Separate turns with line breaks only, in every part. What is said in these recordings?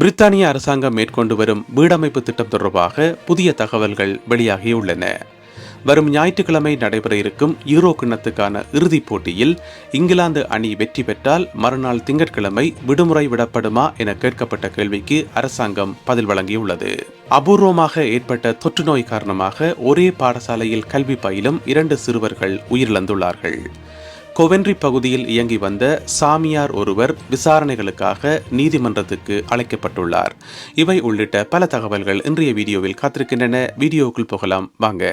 பிரித்தானிய அரசாங்கம் மேற்கொண்டு வரும் வீடமைப்பு திட்டம் தொடர்பாக புதிய தகவல்கள் வெளியாகியுள்ளன. வரும் ஞாயிற்றுக்கிழமை நடைபெற இருக்கும் யூரோ கிண்ணத்துக்கான இறுதிப் போட்டியில் இங்கிலாந்து அணி வெற்றி பெற்றால் மறுநாள் திங்கட்கிழமை விடுமுறை விடப்படுமா என கேட்கப்பட்ட கேள்விக்கு அரசாங்கம் பதில் வழங்கியுள்ளது. அபூர்வமாக ஏற்பட்ட தொற்று நோய் காரணமாக ஒரே பாடசாலையில் கல்வி பயிலும் இரண்டு சிறுவர்கள் உயிரிழந்துள்ளார்கள். கொவென்ட்ரி பகுதியில் இயங்கி வந்த சாமியார் ஒருவர் விசாரணைகளுக்காக நீதிமன்றத்துக்கு அழைக்கப்பட்டுள்ளார். இவை உள்ளிட்ட பல தகவல்கள் இன்றைய வீடியோவில் காத்திருக்கின்றன. வீடியோக்குள் போகலாம். வாங்க.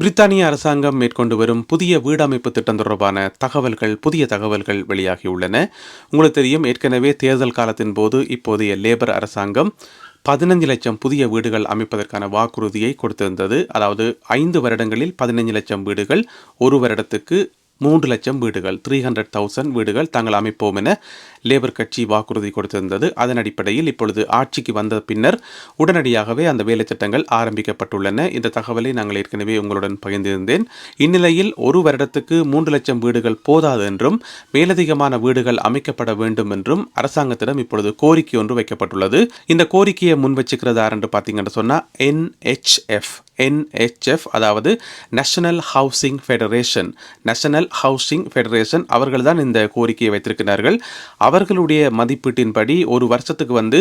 பிரித்தானிய அரசாங்கம் மேற்கொண்டு வரும் புதிய வீடமைப்பு திட்டம் தொடர்பான தகவல்கள் புதிய தகவல்கள் வெளியாகியுள்ளன. உங்களுக்கு தெரியும் ஏற்கனவே தேர்தல் காலத்தின் போது இப்போதைய லேபர் அரசாங்கம் பதினஞ்சு லட்சம் புதிய வீடுகள் அமைப்பதற்கான வாக்குறுதியை கொடுத்திருந்தது. அதாவது ஐந்து வருடங்களில் பதினஞ்சு லட்சம் வீடுகள் ஒரு வருடத்துக்கு மூன்று லட்சம் வீடுகள் த்ரீ ஹண்ட்ரட் தௌசண்ட் வீடுகள் தாங்கள் அமைப்போம் என லேபர் கட்சி வாக்குறுதி கொடுத்திருந்தது. அதன் அடிப்படையில் இப்பொழுது ஆட்சிக்கு வந்த பின்னர் உடனடியாகவே அந்த வேலை ஆரம்பிக்கப்பட்டுள்ளன. இந்த தகவலை நாங்கள் ஏற்கனவே உங்களுடன் பகிர்ந்திருந்தேன். இந்நிலையில் ஒரு வருடத்துக்கு மூன்று லட்சம் வீடுகள் போதாது என்றும் மேலதிகமான வீடுகள் அமைக்கப்பட வேண்டும் என்றும் அரசாங்கத்திடம் இப்பொழுது கோரிக்கை ஒன்று வைக்கப்பட்டுள்ளது. இந்த கோரிக்கையை முன் வச்சுக்கிறதா என்று பார்த்தீங்கன்னு சொன்னால் என்ஹெச்எஃப் என்ஹெச்எஃப் அதாவது national housing federation national housing federation அவர்கள் தான் இந்த கோரிக்கையை வைத்திருக்கிறார்கள். அவர்களுடைய மதிப்பீட்டின்படி ஒரு வருஷத்துக்கு வந்து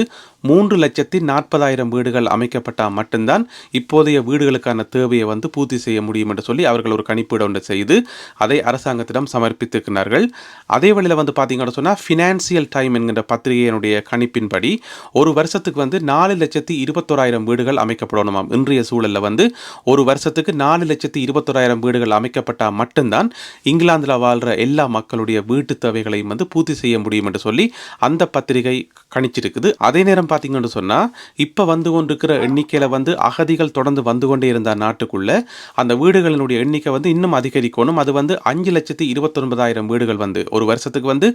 மூன்று லட்சத்தி நாற்பதாயிரம் வீடுகள் அமைக்கப்பட்டால் மட்டும்தான் இப்போதைய வீடுகளுக்கான தேவையை வந்து பூர்த்தி செய்ய முடியும் என்று சொல்லி அவர்கள் ஒரு கணிப்பீடு ஒன்று செய்து அதை அரசாங்கத்திடம் சமர்ப்பித்திருக்கிறார்கள். அதே வழியில் வந்து பார்த்தீங்கன்னு சொன்னால் ஃபினான்சியல் டைம் என்கின்ற பத்திரிகையினுடைய கணிப்பின்படி ஒரு வருஷத்துக்கு வந்து நாலு லட்சத்தி இருபத்தோராயிரம் வீடுகள் அமைக்கப்படணுமாம் இன்றைய சூழலில் வந்து. ஒரு வருஷத்துக்கு நாலு லட்சத்தி இருபத்தொராயிரம் வீடுகள் அமைக்கப்பட்டால் மட்டும்தான் இங்கிலாந்தில் வாழ்கிற எல்லா மக்களுடைய வீட்டு தேவைகளையும் வந்து பூர்த்தி செய்ய முடியும் என்று சொல்லி அந்த பத்திரிகை கணிச்சிருக்குது. அதே நேரம் பார்த்தீங்கன்னு சொன்னால் இப்போ வந்து கொண்டிருக்கிற எண்ணிக்கையில் வந்து அகதிகள் தொடர்ந்து வந்து கொண்டே இருந்த நாட்டுக்குள்ளே அந்த வீடுகளினுடைய எண்ணிக்கை வந்து இன்னும் அதிகரிக்கணும். அது வந்து அஞ்சு லட்சத்தி இருபத்தொன்பதாயிரம் வீடுகள் வந்து ஒரு வருஷத்துக்கு வந்து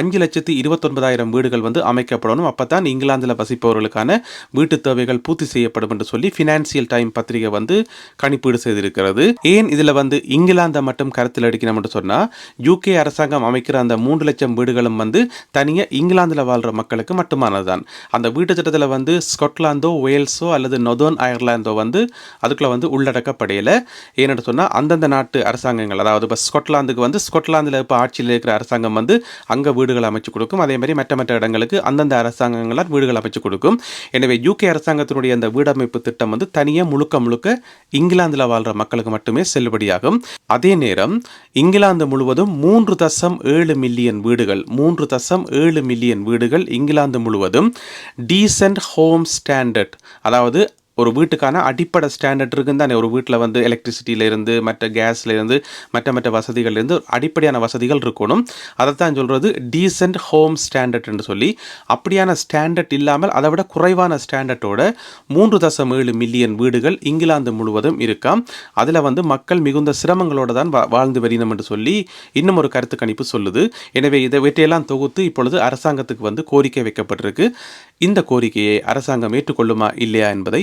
அஞ்சு லட்சத்தி இருபத்தொன்பதாயிரம் வீடுகள் வந்து அமைக்கப்படணும். அப்போ தான் இங்கிலாந்தில் வசிப்பவர்களுக்கான வீட்டு தேவைகள் பூர்த்தி செய்யப்படும் என்று சொல்லி ஃபினான்சியல் டைம் பத்திரிகை வந்து கணிப்பீடு செய்திருக்கிறது. ஏன் இதில் வந்து இங்கிலாந்தை மட்டும் கருத்தில் எடுக்கணும் சொன்னால் யூகே அரசாங்கம் அமைக்கிற அந்த மூன்று லட்சம் வீடுகளும் வந்து தனியாக இங்கிலாந்தில் வாழ்கிற மக்களுக்கு மட்டுமானதுதான். அந்த வீட்டு திட்டத்தில் வந்து ஸ்காட்லாந்தோ வேல்ஸோ அல்லது நொதோன் அயர்லாந்தோ வந்து அதுக்குள்ளே வந்து உள்ளடக்கப்படையில். ஏன்னு சொன்னால் அந்தந்த நாட்டு அரசாங்கங்கள் அதாவது இப்போ ஸ்காட்லாந்துக்கு வந்து ஸ்காட்லாந்தில் இப்போ ஆட்சியில் இருக்கிற அரசாங்கம் வந்து அங்கே வீடுகள் அமைச்சு கொடுக்கும். அதே மாதிரி மற்ற மற்ற இடங்களுக்கு அந்தந்த அரசாங்கங்களால் வீடுகள் அமைச்சு கொடுக்கும். எனவே யூகே அரசாங்கத்தினுடைய அந்த வீடமைப்பு திட்டம் வந்து தனியாக முழுக்க முழுக்க இங்கிலாந்தில் வாழ்கிற மக்களுக்கு மட்டுமே செல்லுபடியாகும். அதே நேரம் இங்கிலாந்து முழுவதும் மூன்று தசம் ஏழு மில்லியன் வீடுகள் மூன்று தசம் ஏழு மில்லியன் வீடுகள் இங்கிலாந்து முழுவதும் டீசென்ட் ஹோம் ஸ்டாண்டர்ட் அதாவது ஒரு வீட்டுக்கான அடிப்படை ஸ்டாண்டர்ட் இருக்குன்னு தானே. ஒரு வீட்டில் வந்து எலக்ட்ரிசிட்டியிலேருந்து மற்ற கேஸ்லேருந்து மற்ற மற்ற வசதிகள்லேருந்து அடிப்படையான வசதிகள் இருக்கணும். அதைத்தான் சொல்கிறது டீசென்ட் ஹோம் ஸ்டாண்டர்ட் என்று சொல்லி. அப்படியான ஸ்டாண்டர்ட் இல்லாமல் அதை விட குறைவான ஸ்டாண்டர்டோட மூன்று தசம் ஏழு மில்லியன் வீடுகள் இங்கிலாந்து முழுவதும் இருக்காம் அதில் வந்து மக்கள் மிகுந்த சிரமங்களோடு தான் வா வாழ்ந்து வருகிறோம் என்று சொல்லி இன்னும் ஒரு கருத்து கணிப்பு சொல்லுது. எனவே இதை வெற்றியெல்லாம் தொகுத்து இப்பொழுது அரசாங்கத்துக்கு வந்து கோரிக்கை வைக்கப்பட்டிருக்கு. இந்த கோரிக்கையை அரசாங்கம் ஏற்றுக்கொள்ளுமா இல்லையா என்பதை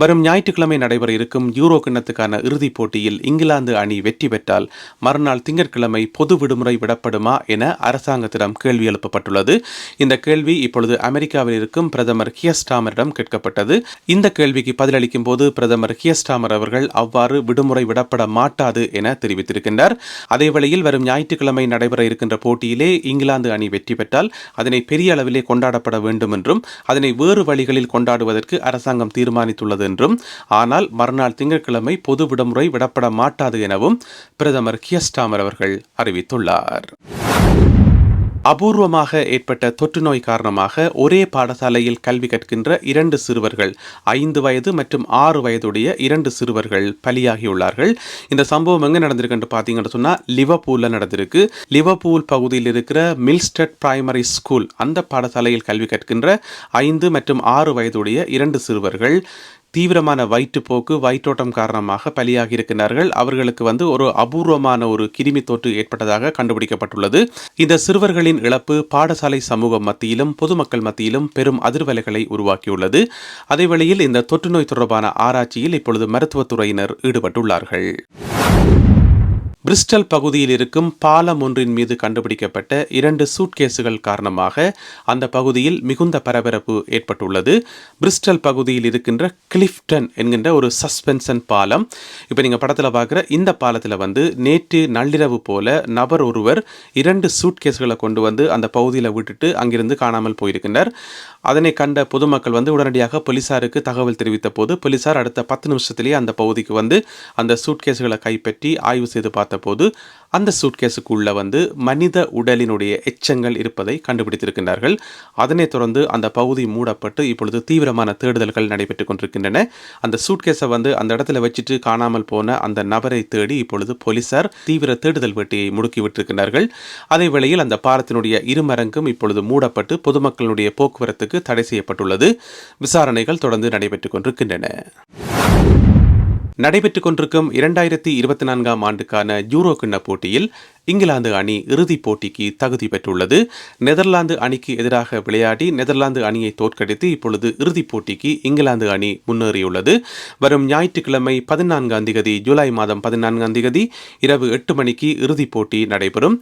வரும் ஞாயிற்றுக்கிழமை நடைபெற இருக்கும் யூரோ கிண்ணத்துக்கான இறுதிப் போட்டியில் இங்கிலாந்து அணி வெற்றி பெற்றால் மறுநாள் திங்கட்கிழமை பொது விடுமுறை விடப்படுமா என அரசாங்கத்திடம் கேள்வி எழுப்பப்பட்டுள்ளது. இந்த கேள்வி இப்பொழுது அமெரிக்காவில் இருக்கும் பிரதமர் கியஸ்டாமரிடம் கேட்கப்பட்டது. இந்த கேள்விக்கு பதிலளிக்கும் போது பிரதமர் கியஸ்டாமர் அவர்கள் அவ்வாறு விடுமுறை விடப்பட மாட்டாது என தெரிவித்திருக்கின்றார். அதேவேளையில் வரும் ஞாயிற்றுக்கிழமை நடைபெற இருக்கின்ற போட்டியிலே இங்கிலாந்து அணி வெற்றி பெற்றால் அதனை பெரிய அளவிலே கொண்டாடப்பட வேண்டும் என்றும் அதனை வேறு வழிகளில் கொண்டாடுவதற்கு அரசாங்கம் தீர்மானித்துள்ளது என்றும் ஆனால் மறுநாள் திங்கட்கிழமை பொது விடுமுறை விடப்பட மாட்டாது எனவும் பிரதமர் கியஸ்டாமர் அவர்கள் அறிவித்துள்ளார். அபூர்வமாக ஏற்பட்ட தொற்று நோய் காரணமாக ஒரே பாடசாலையில் கல்வி கற்கின்ற இரண்டு சிறுவர்கள் ஐந்து வயது மற்றும் ஆறு வயதுடைய இரண்டு சிறுவர்கள் பலியாகியுள்ளார்கள். இந்த சம்பவம் எங்கே நடந்திருக்குன்னு பார்த்தீங்கன்னு சொன்னால் லிவபூலில் நடந்திருக்கு. லிவபூல் பகுதியில் இருக்கிற மில்ஸ்டட் பிரைமரி ஸ்கூல் அந்த பாடசாலையில் கல்வி கற்கின்ற ஐந்து மற்றும் ஆறு வயதுடைய இரண்டு சிறுவர்கள் தீவிரமான வயிற்றுப்போக்கு வயிற்றோட்டம் காரணமாக பலியாகி இருக்கிறார்கள் அவர்களுக்கு வந்து ஒரு அபூர்வமான ஒரு கிருமி தொற்று ஏற்பட்டதாக கண்டுபிடிக்கப்பட்டுள்ளது. இந்த சிறுவர்களின் இழப்பு பாடசாலை சமூகம் மத்தியிலும் பொதுமக்கள் மத்தியிலும் பெரும் அதிர்வலைகளை உருவாக்கியுள்ளது. அதே வேளையில் இந்த தொற்று நோய் தொடர்பான ஆராய்ச்சியில் இப்பொழுது மருத்துவத்துறையினர் ஈடுபட்டுள்ளார்கள். பிரிஸ்டல் பகுதியில் இருக்கும் பாலம் ஒன்றின் மீது கண்டுபிடிக்கப்பட்ட இரண்டு சூட்கேஸுகள் காரணமாக அந்த பகுதியில் மிகுந்த பரபரப்பு ஏற்பட்டுள்ளது. பிரிஸ்டல் பகுதியில் இருக்கின்ற கிளிஃப்டன் என்கின்ற ஒரு சஸ்பென்ஷன் பாலம். இப்போ நீங்கள் படத்தில் பார்க்குற இந்த பாலத்தில் வந்து நேற்று நள்ளிரவு போல நபர் ஒருவர் இரண்டு சூட்கேஸ்களை கொண்டு வந்து அந்த பகுதியில் விட்டுட்டு அங்கிருந்து காணாமல் போயிருக்கின்றார். அதனை கண்ட பொதுமக்கள் வந்து உடனடியாக போலீசாருக்கு தகவல் தெரிவித்த போது போலீசார் அடுத்த பத்து நிமிஷத்திலேயே அந்த பகுதிக்கு வந்து அந்த சூட்கேஸ்களை கைப்பற்றி ஆய்வு செய்து பார்த்தபோது அந்த சூட்கேஸுக்குள்ளே வந்து மனித உடலினுடைய எச்சங்கள் இருப்பதை கண்டுபிடித்திருக்கின்றார்கள். அதனைத் தொடர்ந்து அந்த பகுதி மூடப்பட்டு இப்பொழுது தீவிரமான தேடுதல்கள் நடைபெற்றுக் கொண்டிருக்கின்றன. அந்த சூட்கேஸை வந்து அந்த இடத்துல வச்சுட்டு காணாமல் போன அந்த நபரை தேடி இப்பொழுது போலீசார் தீவிர தேடுதல் வேட்டையை முடுக்கிவிட்டிருக்கிறார்கள் அதே வேளையில் அந்த பாலத்தினுடைய இருமரங்கும் இப்பொழுது மூடப்பட்டு பொதுமக்களுடைய போக்குவரத்துக்கு தடை செய்யப்பட்டுள்ளது. விசாரணைகள் தொடர்ந்து நடைபெற்றுக் கொண்டிருக்கின்றன. நடைபெற்றுக் கொண்டிருக்கும் இரண்டாயிரத்தி இருபத்தி நான்காம் ஆண்டுக்கான யூரோ கிண்ண போட்டியில் இங்கிலாந்து அணி இறுதிப் போட்டிக்கு தகுதி பெற்றுள்ளது. நெதர்லாந்து அணிக்கு எதிராக விளையாடி நெதர்லாந்து அணியை தோற்கடித்து இப்பொழுது இறுதிப் போட்டிக்கு இங்கிலாந்து அணி முன்னேறியுள்ளது. வரும் ஞாயிற்றுக்கிழமை பதினான்காம் தேதி ஜூலை மாதம் பதினான்காம் தேதி இரவு எட்டு மணிக்கு இறுதிப் போட்டி நடைபெறும்.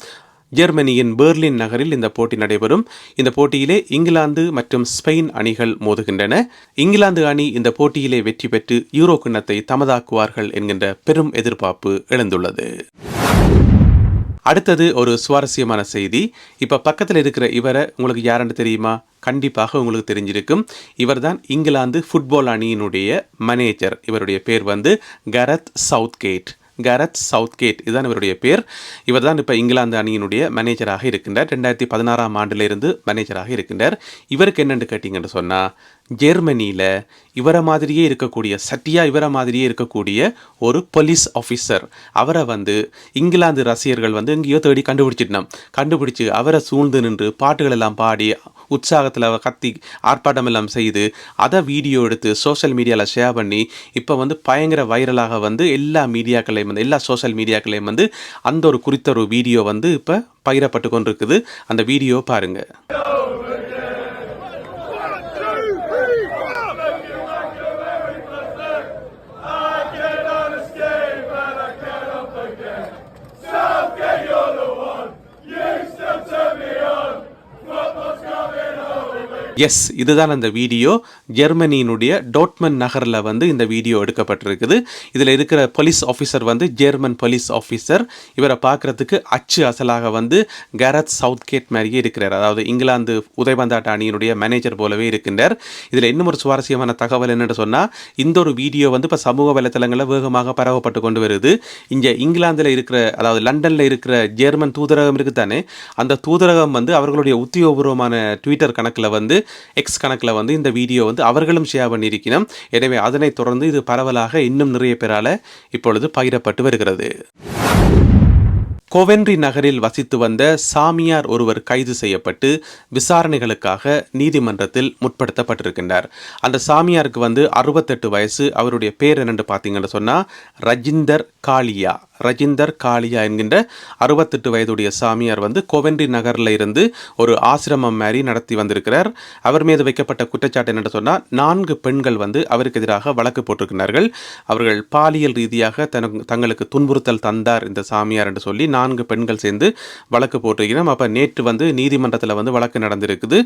ஜெர்மனியின் பெர்லின் நகரில் இந்த போட்டி நடைபெறும். இந்த போட்டியிலே இங்கிலாந்து மற்றும் ஸ்பெயின் அணிகள் மோதுகின்றன. இங்கிலாந்து அணி இந்த போட்டியிலே வெற்றி பெற்று யூரோ கிண்ணத்தை தமதாக்குவார்கள் என்கின்ற பெரும் எதிர்பார்ப்பு எழுந்துள்ளது. அடுத்தது ஒரு சுவாரஸ்யமான செய்தி. இப்ப பக்கத்தில் இருக்கிற இவரை உங்களுக்கு யாருன்னு தெரியுமா? கண்டிப்பாக உங்களுக்கு தெரிஞ்சிருக்கும். இவர்தான் இங்கிலாந்து ஃபுட்பால் அணியினுடைய மேனேஜர் இவருடைய பேர் வந்து கரத் சவுத்கேட் கரத் சவுத்கேட் இதுதான் இவருடைய பேர். இவர் தான் இப்போ இங்கிலாந்து அணியினுடைய மேனேஜராக இருக்கின்றார். ரெண்டாயிரத்தி பதினாறாம் ஆண்டிலிருந்து மேனேஜராக இருக்கின்றார். இவருக்கு என்னென்னு கேட்டிங்கன்னு சொன்னால் ஜெர்மனியில் இவரை மாதிரியே இருக்கக்கூடிய சட்டியா இவரை மாதிரியே இருக்கக்கூடிய ஒரு போலீஸ் ஆஃபீஸர் அவரை வந்து இங்கிலாந்து ரசிகர்கள் வந்து எங்கேயோ தேடி கண்டுபிடிச்சிட்டோம் கண்டுபிடிச்சு அவரை சூழ்ந்து நின்று பாட்டுகள் எல்லாம் பாடி உற்சாகத்தில் கத்தி ஆர்ப்பாட்டம் எல்லாம் செய்து அதை வீடியோ எடுத்து சோஷியல் மீடியாவில் ஷேர் பண்ணி இப்போ வந்து பயங்கர வைரலாக வந்து எல்லா மீடியாக்களையும் வந்து எல்லா சோஷியல் மீடியாக்களையும் வந்து அந்த ஒரு குறித்த ஒரு வீடியோ வந்து இப்போ பகிரப்பட்டு கொண்டிருக்குது. அந்த வீடியோ பாருங்கள் எஸ் இதுதான் அந்த வீடியோ. ஜெர்மனியினுடைய டோட்மன் நகரில் வந்து இந்த வீடியோ எடுக்கப்பட்டிருக்குது. இதில் இருக்கிற போலீஸ் ஆஃபீஸர் வந்து ஜெர்மன் போலீஸ் ஆஃபீஸர் இவரை பார்க்குறதுக்கு அச்சு அசலாக வந்து கரத் சவுத்கேட் மாதிரியே இருக்கிறார். அதாவது இங்கிலாந்து உதயபந்தாட்ட அணியினுடைய மேனேஜர் போலவே இருக்கின்றார். இதில் இன்னும் ஒரு சுவாரஸ்யமான தகவல் என்னென்னு சொன்னால் இந்த ஒரு வீடியோ வந்து இப்போ சமூக வலைத்தளங்களில் வேகமாக பரவப்பட்டு கொண்டு வருது. இங்கே இங்கிலாந்தில் இருக்கிற அதாவது லண்டனில் இருக்கிற ஜெர்மன் தூதரகம் இருக்குது தானே அந்த தூதரகம் வந்து அவர்களுடைய உத்தியோகபூர்வமான ட்விட்டர் கணக்கில் வந்து எக்ஸ் கணக்கில் வந்து இந்த வீடியோ வந்து அவர்களும் ஷேர் பண்ணியிருக்கணும். எனவே அதனைத் தொடர்ந்து இது பரவலாக இன்னும் நிறைய பேரால் இப்பொழுது பகிரப்பட்டு வருகிறது. கோவென்ட்ரி நகரில் வசித்து வந்த சாமியார் ஒருவர் கைது செய்யப்பட்டு விசாரணைகளுக்காக நீதிமன்றத்தில் முற்படுத்தப்பட்டிருக்கின்றார். அந்த சாமியாருக்கு வந்து அறுபத்தெட்டு வயசு. அவருடைய பேர் என்னென்று பார்த்தீங்கன்னு சொன்னால் ரஜிந்தர் காளியா. ரஜிந்தர் காளியா என்கின்ற அறுபத்தெட்டு வயதுடைய சாமியார் வந்து கோவென்றி நகரில் இருந்து ஒரு ஆசிரமம் மாதிரி நடத்தி வந்திருக்கிறார். அவர் மீது வைக்கப்பட்ட குற்றச்சாட்டு என்னென்னு சொன்னால் நான்கு பெண்கள் வந்து அவருக்கு எதிராக வழக்கு போட்டிருக்கிறார்கள். அவர்கள் பாலியல் ரீதியாக தன தங்களுக்கு துன்புறுத்தல் தந்தார் இந்த சாமியார் என்று சொல்லி நான்கு பெண்கள் சேர்ந்து வழக்கு போட்டிருக்கிறோம் அப்போ நேற்று வந்து நீதிமன்றத்தில் வந்து வழக்கு நடந்திருக்குது.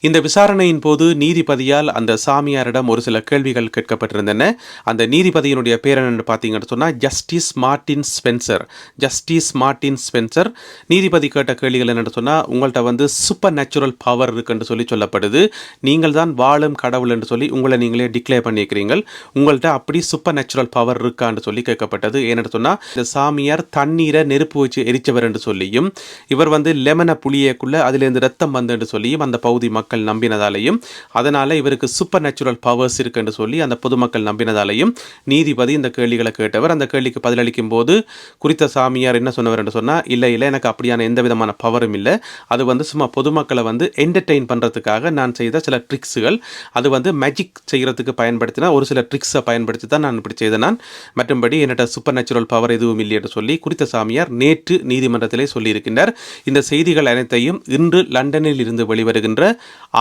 இந்த விசாரணையின் போது நீதிபதியால் அந்த சாமியாரிடம் ஒரு சில கேள்விகள் கேட்கப்பட்டிருந்தன. அந்த நீதிபதியினுடைய பேர் என்னென்னு பார்த்தீங்கன்னு சொன்னால் justice Martins Spencer justice Martin Spencer. நீதிபதி கேட்ட கேள்விகள் என்னென்னு சொன்னால் உங்கள்கிட்ட வந்து சூப்பர் நேச்சுரல் பவர் இருக்குன்னு சொல்லி சொல்லப்படுது. நீங்கள் தான் வாழும் கடவுள் என்று சொல்லி உங்களை நீங்களே டிக்ளேர் பண்ணியிருக்கிறீங்கள் உங்கள்கிட்ட அப்படி சூப்பர் நேச்சுரல் பவர் இருக்கான்னு சொல்லி கேட்கப்பட்டது. ஏன்னு சொன்னால் இந்த சாமியார் தண்ணீரை நெருப்பு வச்சு எரிச்சவர் என்று சொல்லியும் இவர் வந்து லெமனை புளியக்குள்ளே அதுலேருந்து ரத்தம் வந்து என்று சொல்லியும் அந்த பகுதி மக்கள் நம்பினதாலையும் அதனால் இவருக்கு சூப்பர் நேச்சுரல் பவர்ஸ் இருக்குன்னு சொல்லி அந்த பொதுமக்கள் நம்பினதாலையும் நீதிபதி இந்த கேள்விகளை கேட்டவர். அந்த கேள்விக்கு பதிலளிக்கும் போது குறித்த சாமியார் என்ன சொன்னவர் என்று சொன்னால் இல்லை இல்லை எனக்கு அப்படியான எந்த விதமான பவரும் இல்லை. அது வந்து சும்மா பொதுமக்களை வந்து என்டர்டெயின் பண்ணுறதுக்காக நான் செய்த சில ட்ரிக்ஸுகள் அது வந்து மேஜிக் செய்கிறதுக்கு பயன்படுத்தினா ஒரு சில ட்ரிக்ஸை பயன்படுத்தி தான் நான் இப்படி செய்தேன் நான். மற்றும்படி என்னட்ட சூப்பர் நேச்சுரல் பவர் எதுவும் இல்லை என்று சொல்லி குறித்த சாமியார் நேற்று நீதிமன்றத்திலே சொல்லியிருக்கின்றார். இந்த செய்திகள் அனைத்தையும் இன்று லண்டனில் இருந்து வெளிவருகின்ற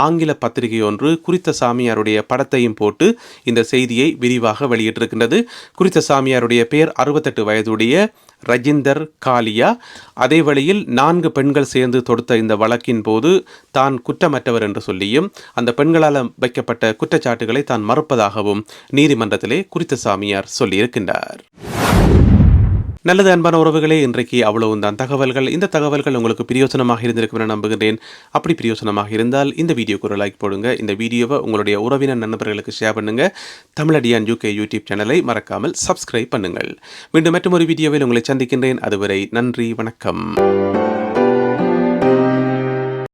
ஆங்கில பத்திரிகை ஒன்று குறித்த சாமியாருடைய படத்தையும் போட்டு இந்த செய்தியை விரிவாக வெளியிட்டிருக்கின்றது. குறித்த சாமியாருடைய பேர் அறுபத்தெட்டு வயதுடைய ரஜிந்தர் காலியா அதே வழியில் நான்கு பெண்கள் சேர்ந்து தொடுத்த இந்த வழக்கின் போது தான் குற்றமற்றவர் என்று சொல்லியும் அந்த பெண்களால் வைக்கப்பட்ட குற்றச்சாட்டுகளை தான் மறுப்பதாகவும் நீதிமன்றத்திலே குறித்த சாமியார் சொல்லியிருக்கின்றார். நல்லது அன்பான உறவுகளே இன்றைக்கு அவ்வளவும் தான் தகவல்கள் இந்த தகவல்கள் உங்களுக்கு பிரியோசனமாக இருந்திருக்கும் என நம்புகிறேன் அப்படி பிரியோசனமாக இருந்தால் இந்த வீடியோக்கு ஒரு லைக் போடுங்க. இந்த வீடியோவை உங்களுடைய உறவினர் நண்பர்களுக்கு ஷேர் பண்ணுங்க. தமிழடியான் யூகே யூடியூப் சேனலை மறக்காமல் சப்ஸ்கிரைப் பண்ணுங்கள். மீண்டும் மற்றும் ஒரு வீடியோவில் உங்களை சந்திக்கின்றேன். அதுவரை நன்றி வணக்கம்.